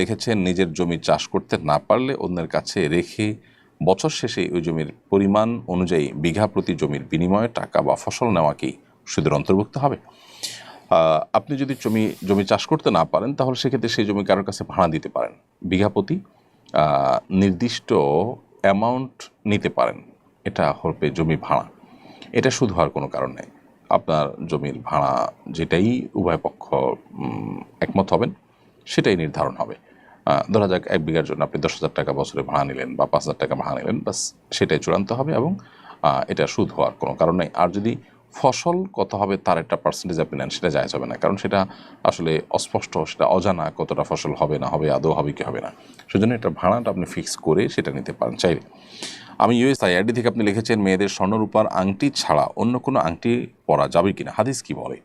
লিখেছেন, নিজের জমি চাষ করতে না পারলে অন্যের কাছে রেখে বছর শেষে ওই জমির পরিমাণ অনুযায়ী বিঘা প্রতি জমির বিনিময়ে টাকা বা ফসল নেওয়া কি সুদের অন্তর্ভুক্ত হবে? আপনি যদি জমি জমি চাষ করতে না পারেন, তাহলে সেক্ষেত্রে সেই জমি কারোর কাছে ভাড়া দিতে পারেন। বিঘা প্রতি নির্দিষ্ট অ্যামাউন্ট নিতে পারেন। এটা হবে জমি ভাড়া। এটা সুদ হওয়ার কোনো কারণ নেই। আপনার জমির ভাড়া যেটাই উভয় পক্ষ একমত হবেন। সেটাই নির্ধারণ হবে। ধরা যাক এক বিঘার জন্য আপনি দশ হাজার টাকা বছরে ভাড়া নিলেন বা পাঁচ হাজার টাকা ভাড়া নিলেন বাস সেটাই চূড়ান্ত হবে এবং এটা সুদ হওয়ার কোনো কারণ নেই। আর যদি ফসল কত হবে তার একটা পার্সেন্টেজ আপনি নেন, সেটা যায় হবে না। কারণ সেটা আসলে অস্পষ্ট, সেটা অজানা কতটা ফসল হবে না হবে, আদৌ হবে কি হবে না। সেজন্য এটা ভাড়াটা আপনি ফিক্স করে সেটা নিতে পারেন চাইলে। আমি ইউএস আই আইআরডি থেকে আপনি লিখেছেন, মেয়েদের স্বর্ণরূপার আংটি ছাড়া অন্য কোনো আংটি পরা যাবে কিনা? হাদিস কি বলে?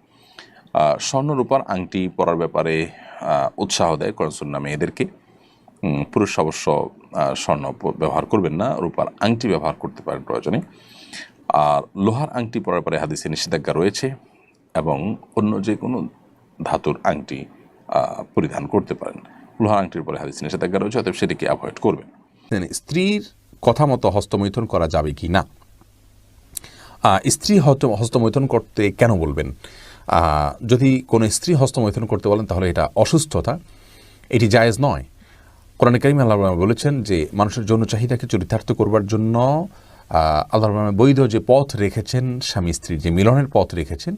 স্বর্ণরূপার আংটি পরার ব্যাপারে উৎসাহ দেয় করসুন্না মেয়েদেরকে এদেরকে। পুরুষ অবশ্য স্বর্ণ ব্যবহার করবেন না, রূপার আংটি ব্যবহার করতে পারেন প্রয়োজনে। আর লোহার আংটি পরার পরে হাদিসে নিষেধাজ্ঞা রয়েছে এবং অন্য যে কোনো ধাতুর আংটি পরিধান করতে পারেন। লোহার আংটির পরে হাদিসে নিষেধাজ্ঞা রয়েছে, অতএব সেটিকে অ্যাভয়েড করবেন। স্ত্রীর কথা মতো হস্তমৈথন করা যাবে কি না? স্ত্রী হস্ত- হস্তমৈথুন করতে কেন বলবেন? যদি কোনো স্ত্রী হস্তমৈথুন করতে বলেন, তাহলে এটা অসুস্থতা। এটি জায়েজ নয়। কোরআন করিম আল্লাহ বলেছেন যে, মানুষের যৌন চাহিদাকে চরিতার্থ করবার জন্য আল্লাহ রহমান বৈধ যে পথ রেখেছেন, স্বামী স্ত্রীর যে মিলনের পথ রেখেছেন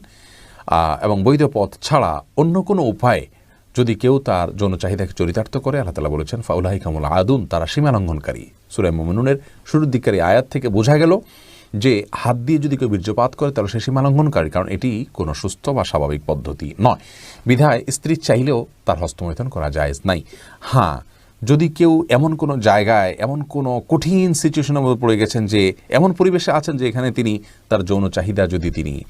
এবং বৈধ পথ ছাড়া অন্য কোনো উপায়ে যদি কেউ তার যৌন চাহিদাকে চরিতার্থ করে, আল্লাহ তালা বলেছেন ফাউলাহি কামুল আদুন, তারা সীমা লঙ্ঘনকারী সুরাই মোমিনুনের শুরুর দিককারী আয়াত থেকে বোঝা গেল যে হাত দিয়ে যদি কেউ বীর্যপাত করে, তাহলে সে সীমা লঙ্ঘনকারী কারণ এটি কোনো সুস্থ বা স্বাভাবিক পদ্ধতি নয়। বিধায় স্ত্রী চাইলেও তার হস্তমৈথন করা জায়েজ নাই। হ্যাঁ যদি কেউ এমন কোনো জায়গায়, এমন কোনো কঠিন সিচুয়েশনের মধ্যে পড়ে গেছেন যে, এমন পরিবেশে আছেন যে এখানে তিনি তার যৌন চাহিদা যদি তিনি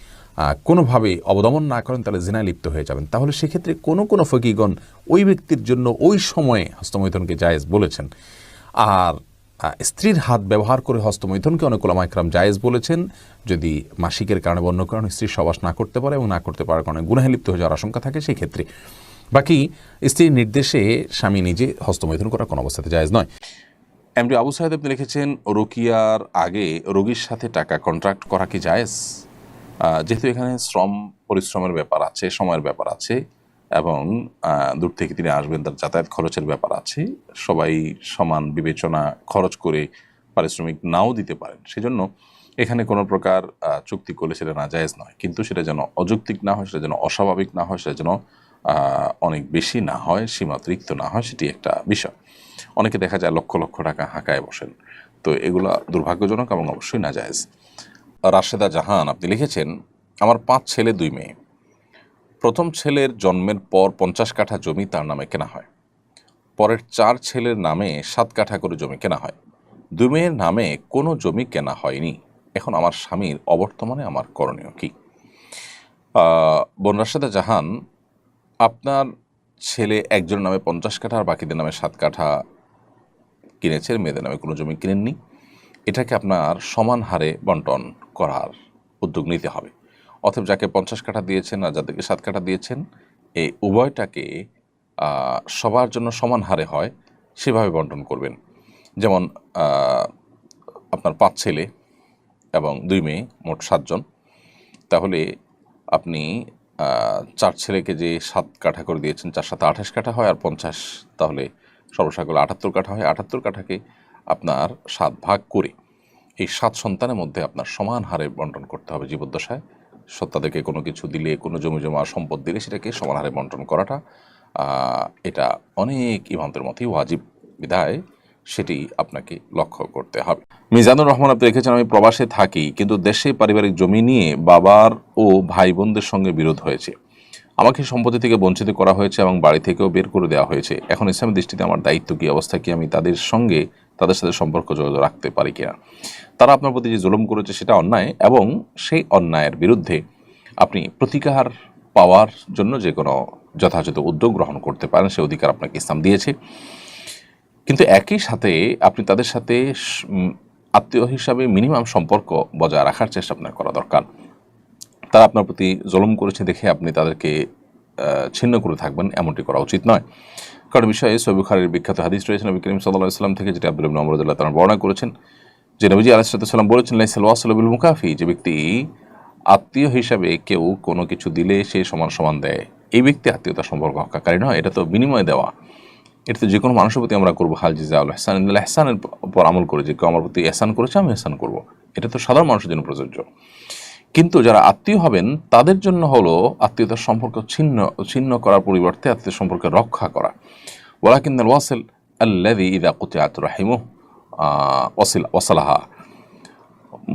কোনোভাবে অবদমন না করেন, তাহলে জিনায় লিপ্ত হয়ে যাবেন। তাহলে সেক্ষেত্রে কোনো কোনো ফকিগণ ওই ব্যক্তির জন্য ওই সময়ে হস্তমৈথনকে জায়েজ বলেছেন। আর স্ত্রীর হাত ব্যবহার করে হস্তমৈথনকে অনেক ওলামা একরাম জায়েজ বলেছেন। যদি মাসিকের কারণে বা অন্য কারণে স্ত্রীর সবাস না করতে পারে এবং না করতে পারার কারণে গুনাহে লিপ্ত হয়ে যাওয়ার আশঙ্কা থাকে, সেই ক্ষেত্রে। বাকি, স্ত্রীর নির্দেশে স্বামী নিজে হস্তমৈথুন করা কোনো অবস্থাতে জায়েজ নয়। এমডি আবু সাহেদ আপনি লিখেছেন, রোকিয়ার আগে রোগীর সাথে টাকা কন্ট্রাক্ট করা কি জায়েজ? যেহেতু এখানে শ্রম, পরিশ্রমের ব্যাপার আছে, সময়ের ব্যাপার আছে এবং দূর থেকে তিনি আসবেন, তার যাতায়াত খরচের ব্যাপার আছে। সবাই সমান বিবেচনা খরচ করে পারিশ্রমিক নাও দিতে পারেন। সেজন্য এখানে কোনো প্রকার চুক্তি করলে সেটা না জায়েজ নয়। কিন্তু সেটা যেন অযৌক্তিক না হয়, সেটা যেন অস্বাভাবিক না হয়, সেটা যেন অনেক বেশি না হয় সীমাতিরিক্ত না হয়, সেটি একটা বিষয়। অনেকে দেখা যায় লক্ষ লক্ষ টাকা হাঁকায় বসেন। তো এগুলা দুর্ভাগ্যজনক এবং অবশ্যই না জায়েজ রাশেদা জাহান, আপনি লিখেছেন, আমার পাঁচ ছেলে, দুই মেয়ে। প্রথম ছেলের জন্মের পর পঞ্চাশ কাঠা জমি তার নামে কেনা হয়। পরের চার ছেলের নামে সাত কাঠা করে জমি কেনা হয়। দুই মেয়ের নামে কোনো জমি কেনা হয়নি। এখন আমার স্বামীর অবর্তমানে আমার করণীয় কি? আহ, বোন জাহান আপনার ছেলে একজনের নামে পঞ্চাশ কাঠা আর বাকিদের নামে সাত কাঠা কিনেছেন মেয়েদের নামে কোনো জমি কিনেননি। এটাকে আপনার সমান হারে বন্টন করার উদ্যোগ নিতে হবে। অথবা যাকে পঞ্চাশ কাঠা দিয়েছেন আর যাদেরকে সাত কাঠা দিয়েছেন, এই উভয়টাকে সবার জন্য সমান হারে হয়, সেভাবে বন্টন করবেন। যেমন আপনার পাঁচ ছেলে এবং দুই মেয়ে, মোট সাতজন তাহলে আপনি চার ছেলেকে যে সাত কাঠা করে দিয়েছেন, চার সাথে আঠাশ কাঠা হয় আর পঞ্চাশ, তাহলে সর্বসাকলে আটাত্তর কাঠা হয়। আটাত্তর কাঠাকে আপনার সাত ভাগ করে এই সাত সন্তানের মধ্যে আপনার সমান হারে বন্টন করতে হবে জীবদ্দশায়। স- তাদেরকে কোনো কিছু দিলে, কোনো জমি জমা সম্পদ দিলে সেটাকে সমান হারে বন্টন করাটা এটা অনেক ইমামদের মতেই ওয়াজিব বিধায়, সেটি আপনাকে লক্ষ্য করতে হবে। মিজানুর রহমান, আপনি রেখেছেন আমি প্রবাসে থাকি, কিন্তু দেশে পারিবারিক জমি নিয়ে বাবার ও ভাই বোনদের সঙ্গে বিরোধ হয়েছে। আমাকে সম্পত্তি থেকে বঞ্চিত করা হয়েছে এবং বাড়ি থেকেও বের করে দেওয়া হয়েছে। এখন ইসলামের দৃষ্টিতে আমার দায়িত্ব কি, অবস্থা কি, আমি তাদের সঙ্গে তাদের সাথে সম্পর্ক যোগাযোগ রাখতে পারি কিনা। তারা আপনার প্রতি যে জুলুম করেছে সেটা অন্যায় এবং সেই অন্যায়ের বিরুদ্ধে আপনি প্রতিকার পাওয়ার জন্য যে কোনো যথাযথ উদ্যোগ গ্রহণ করতে পারেন, সে অধিকার আপনাকে ইসলাম দিয়েছে। কিন্তু একই সাথে আপনি তাদের সাথে আত্মীয় হিসাবে মিনিমাম সম্পর্ক বজায় রাখার চেষ্টা আপনার করা দরকার। তারা আপনার প্রতি জুলুম করেছে দেখে আপনি তাদেরকে ছিন্ন করে থাকবেন, এমনটি করা উচিত নয়। কারণ বিষয়ে সৈবুখারের বিখ্যাত হাদিস রয়েছে। নবী করিম সাল্লাহ ইসলাম থেকে যেটা আব্দুল মোহাম্মদুল্লাহ তারা বর্ণনা করেছেন যে নবীজি আলাইসাল্লাম বলেছেন, লাইসাল ওয়াসলবুল মুকাফি। যে ব্যক্তি আত্মীয় হিসাবে কেউ কোনো কিছু দিলে সে সমান সমান দেয়। এই ব্যক্তি আত্মীয়তা সম্পর্ক হকাকারী নয়, এটা তো বিনিময় দেওয়া। এটা তো যে কোনো মানুষের প্রতি আমরা করব, হাল জিজা আল হাসান এহসানের উপর আমল করে যে কেউ আমার প্রতি এহসান করেছে, আমি এহসান করব। এটা তো সাধারণ মানুষের জন্য প্রযোজ্য। কিন্তু যারা আত্মীয় হবেন, তাদের জন্য হলো আত্মীয়তার সম্পর্ক ছিন্ন ছিন্ন করার পরিবর্তে আত্মীয় সম্পর্কে রক্ষা করা। ওয়ালাকিন ওয়াসিল আল্লাদি ইদা কুতিয়াত রাহিমু ওয়াসিল, ওয়াসালাহা।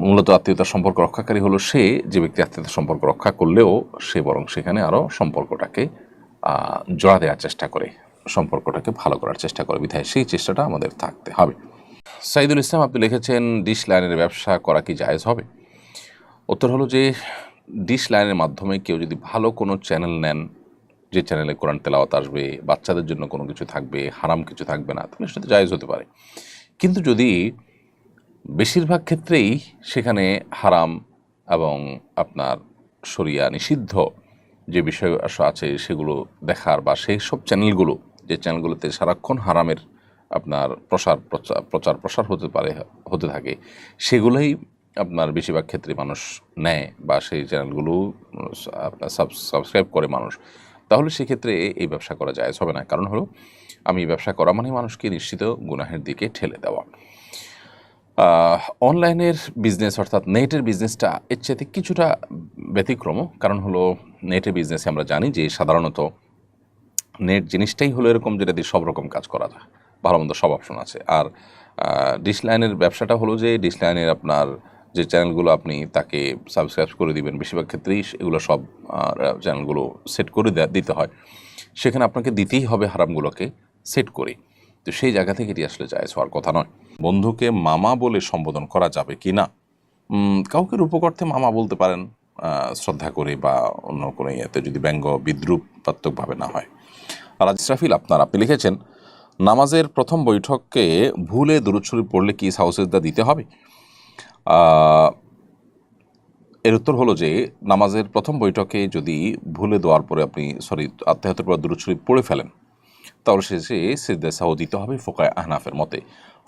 মূলত আত্মীয়তার সম্পর্ক রক্ষাকারী হলো সে, যে ব্যক্তি আত্মীয়তার সম্পর্ক রক্ষা করলেও সে বরং সেখানে আরও সম্পর্কটাকে জোড়া দেওয়ার চেষ্টা করে, সম্পর্কটাকে ভালো করার চেষ্টা করে। বিধায় সেই চেষ্টাটা আমাদের থাকতে হবে। সাইদুল ইসলাম আপনি লিখেছেন, ডিশ লাইনের ব্যবসা করা কি জায়েজ হবে? উত্তর হলো যে ডিশ লাইনের মাধ্যমে কেউ যদি ভালো কোনো চ্যানেল নেন, যে চ্যানেলে কোরআন তেলাওয়াত আসবে, বাচ্চাদের জন্য কোনো কিছু থাকবে, হারাম কিছু থাকবে না, তাহলে সেটা জায়েজ হতে পারে। কিন্তু যদি বেশিরভাগ ক্ষেত্রেই সেখানে হারাম এবং আপনার শরিয়া নিষিদ্ধ যে বিষয় আছে সেগুলো দেখার বা সেই সব চ্যানেলগুলো যে চ্যানেলগুলোতে সারাক্ষণ হারামের আপনার প্রসার প্রচার প্রচার প্রসার হতে পারে, হতে থাকে, সেগুলোই আপনার বেশিরভাগ ক্ষেত্রে মানুষ নেয় বা সেই চ্যানেলগুলো, আপনার সাবস্ক্রাইব করে মানুষ। তাহলে সেক্ষেত্রে এই ব্যবসা করা যায় হবে না। কারণ হলো, আমি ব্যবসা করা মানে মানুষকে নিশ্চিত গুনাহের দিকে ঠেলে দেওয়া। অনলাইনের বিজনেস অর্থাৎ নেটের বিজনেসটা এর চাইতে কিছুটা ব্যতিক্রম। কারণ হলো, নেটের বিজনেসে আমরা জানি যে সাধারণত নেট জিনিসটাই হলো এরকম যেটা দিয়ে সব রকম কাজ করা যায়। ভালো মন্দ সব অপশন আছে। আর ডিসলাইনের ব্যবসাটা হলো যে ডিসলাইনের আপনার যে চ্যানেলগুলো আপনি তাকে সাবস্ক্রাইব করে দিবেন, বেশিরভাগ ক্ষেত্রেই এগুলো সব চ্যানেলগুলো সেট করে দিতে হয়। সেখানে আপনাকে দিতেই হবে হারামগুলোকে সেট করে। তো সেই জায়গা থেকে এটি আসলে যায় হওয়ার কথা নয়। বন্ধুকে মামা বলে সম্বোধন করা যাবে কি না? কাউকে রূপকর্থে মামা বলতে পারেন শ্রদ্ধা করে বা অন্য কোনো ইয়েতে যদি ব্যঙ্গ বিদ্রুপাত্মকভাবে না হয়। আর ইসরাফিল আপনার আপনি লিখেছেন, নামাজের প্রথম বৈঠককে ভুলে দূরচ্ছরি পড়লে কি সাহসেজদা দিতে হবে? এর উত্তর হলো যে নামাজের প্রথম বৈঠকে যদি ভুলে দেওয়ার পরে আপনি সরি আত্মাহতের পর দূরচ্ছরি পড়ে ফেলেন, তাহলে শেষে সিদ্ধে সাহ দিতে হবে ফোকায় আহনাফের মতে।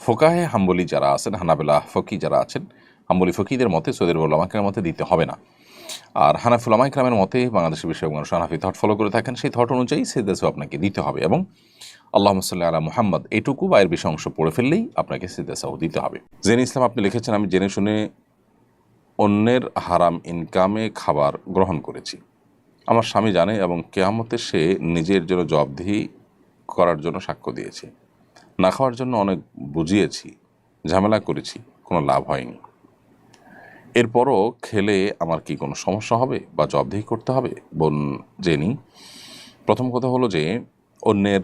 ফোকাহে হাম্বলি যারা আছেন, হানাবেলা ফকি যারা আছেন, হাম্বলি ফকিদের মতে সৈদের ওলামাকের মতে দিতে হবে না। আর হানাফুল আমাইকরামের মতে, বাংলাদেশের বিষয়ে মানুষ হানাফি থট ফলো করে থাকেন। সেই থট অনুযায়ী সিদ্ধে সাহ আপনাকে দিতে হবে এবং আল্লাহ সাল্লাহ আলা মোহাম্মদ এটুকু বা এর বেশি অংশ পড়ে ফেললেই আপনাকে সিদ্ধে সাহ দিতে হবে। জেনে ইসলাম, আপনি লিখেছেন, আমি জেনে শুনে অন্যের হারাম ইনকামে খাবার গ্রহণ করেছি। আমার স্বামী জানে এবং কেয়ামতে সে নিজের জন্য জবাবদিহি করার জন্য সাক্ষ্য দিয়েছে। না খাওয়ার জন্য অনেক বুঝিয়েছি, ঝামেলা করেছি, কোনো লাভ হয়নি। এরপরও খেলে আমার কি কোনো সমস্যা হবে বা জবাবদিহি করতে হবে? বোন জেনি, প্রথম কথা হলো যে অন্যের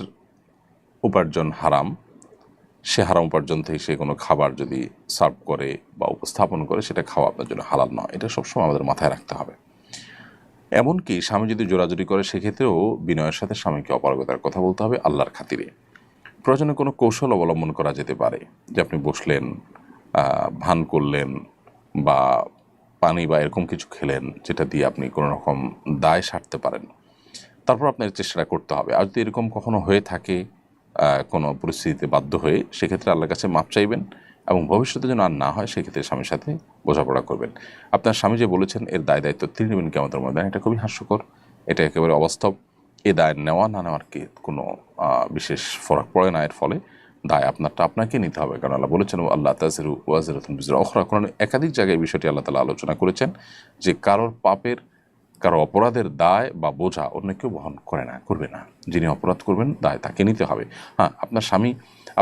উপার্জন হারাম। সে হারাম উপার্জন থেকে সে কোনো খাবার যদি সার্ভ করে বা উপস্থাপন করে, সেটা খাওয়া আপনার জন্য হালাল নয়। এটা সবসময় আমাদের মাথায় রাখতে হবে। এমনকি স্বামী যদি জোরাজুরি করে, সেক্ষেত্রেও বিনয়ের সাথে স্বামীকে অপারগতার কথা বলতে হবে আল্লাহর খাতিরে। প্রয়োজনে কোনো কৌশল অবলম্বন করা যেতে পারে। যে আপনি বসলেন ভান করলেন বা পানি বা এরকম কিছু খেলেন যেটা দিয়ে আপনি কোনো রকম দায় সারতে পারেন। তারপর আপনার চেষ্টাটা করতে হবে। আর যদি এরকম কখনো হয়ে থাকে কোনো পরিস্থিতিতে বাধ্য হয়ে, সেক্ষেত্রে আল্লাহর কাছে মাপ চাইবেন এবং ভবিষ্যতে যেন আর না হয়, সেক্ষেত্রে স্বামীর সাথে বোঝাপড়া করবেন। আপনার স্বামী যে বলেছেন, এর দায় দায়িত্ব তিনি নেবেন কেমন ময়দান, এটা খুবই হাস্যকর। এটা একেবারে অবাস্তব। এ দায় নেওয়া না নেওয়ার কি কোনো বিশেষ ফরক পড়ে না। এর ফলে দায় আপনারটা আপনাকে নিতে হবে। কারণ আল্লাহ বলেছেন আল্লাহ তাজিরু ওয়াজিরাতুন বিজরা অখরা কোরআনে একাধিক জায়গায় বিষয়টি আল্লাহ তালা আলোচনা করেছেন যে কারোর পাপের, কারও অপরাধের দায় বা বোঝা অন্য কেউ বহন করে না, করবে না। যিনি অপরাধ করবেন, দায় তাকে নিতে হবে। হ্যাঁ আপনার স্বামী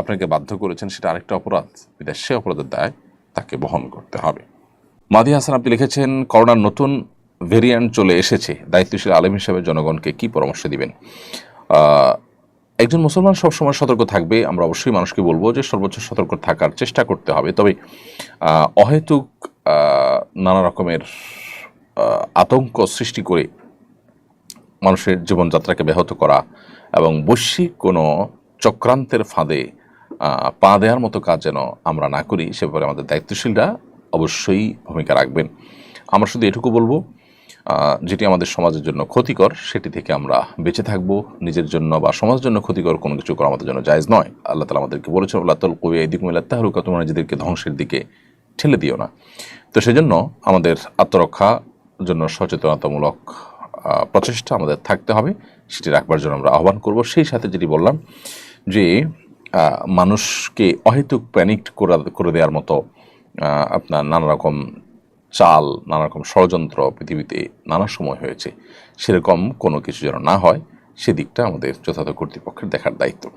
আপনাকে বাধ্য করেছেন সেটা আরেকটা অপরাধ সে অপরাধের দায় তাকে বহন করতে হবে। মাদি হাসান, আপনি লিখেছেন, করোনার নতুন ভেরিয়েন্ট চলে এসেছে। দায়িত্বশীল আলেম হিসাবে জনগণকে কি পরামর্শ দিবেন? একজন মুসলমান সবসময় সতর্ক থাকবে, আমরা অবশ্যই মানুষকে বলব যে সর্বোচ্চ সতর্ক থাকার চেষ্টা করতে হবে। তবে অহেতুক নানা রকমের আতঙ্ক সৃষ্টি করে মানুষের জীবনযাত্রাকে ব্যাহত করা এবং বৈশ্বিক কোনো চক্রান্তের ফাঁদে পা দেওয়ার মতো কাজ যেন আমরা না করি, সে ব্যাপারে আমাদের দায়িত্বশীলরা অবশ্যই ভূমিকা রাখবেন। আমরা শুধু এটুকু বলব যেটি আমাদের সমাজের জন্য ক্ষতিকর, সেটি থেকে আমরা বেঁচে থাকব। নিজের জন্য বা সমাজের জন্য ক্ষতিকর কোনো কিছু করা আমাদের জন্য জায়েজ নয়। আল্লাহ তালা আমাদেরকে বলেছেন আল্লাহ তাল কবি এদিক মিল্লা তাহরুকা তোমরা নিজেদেরকে ধ্বংসের দিকে ঠেলে দিও না। তো সেজন্য আমাদের আত্মরক্ষার জন্য সচেতনতামূলক প্রচেষ্টা আমাদের থাকতে হবে। সেটি রাখবার জন্য আমরা আহ্বান করব। সেই সাথে যেটি বললাম যে মানুষকে অহেতুক প্যানিক করে দেওয়ার মতো আপনার নানা রকম চাল নানা রকম ষড়যন্ত্র পৃথিবীতে নানা সময় হয়েছে। সেরকম কোনো কিছু যেন না হয়, সেদিকটা আমাদের যথাযথ কর্তৃপক্ষের দেখার দায়িত্ব।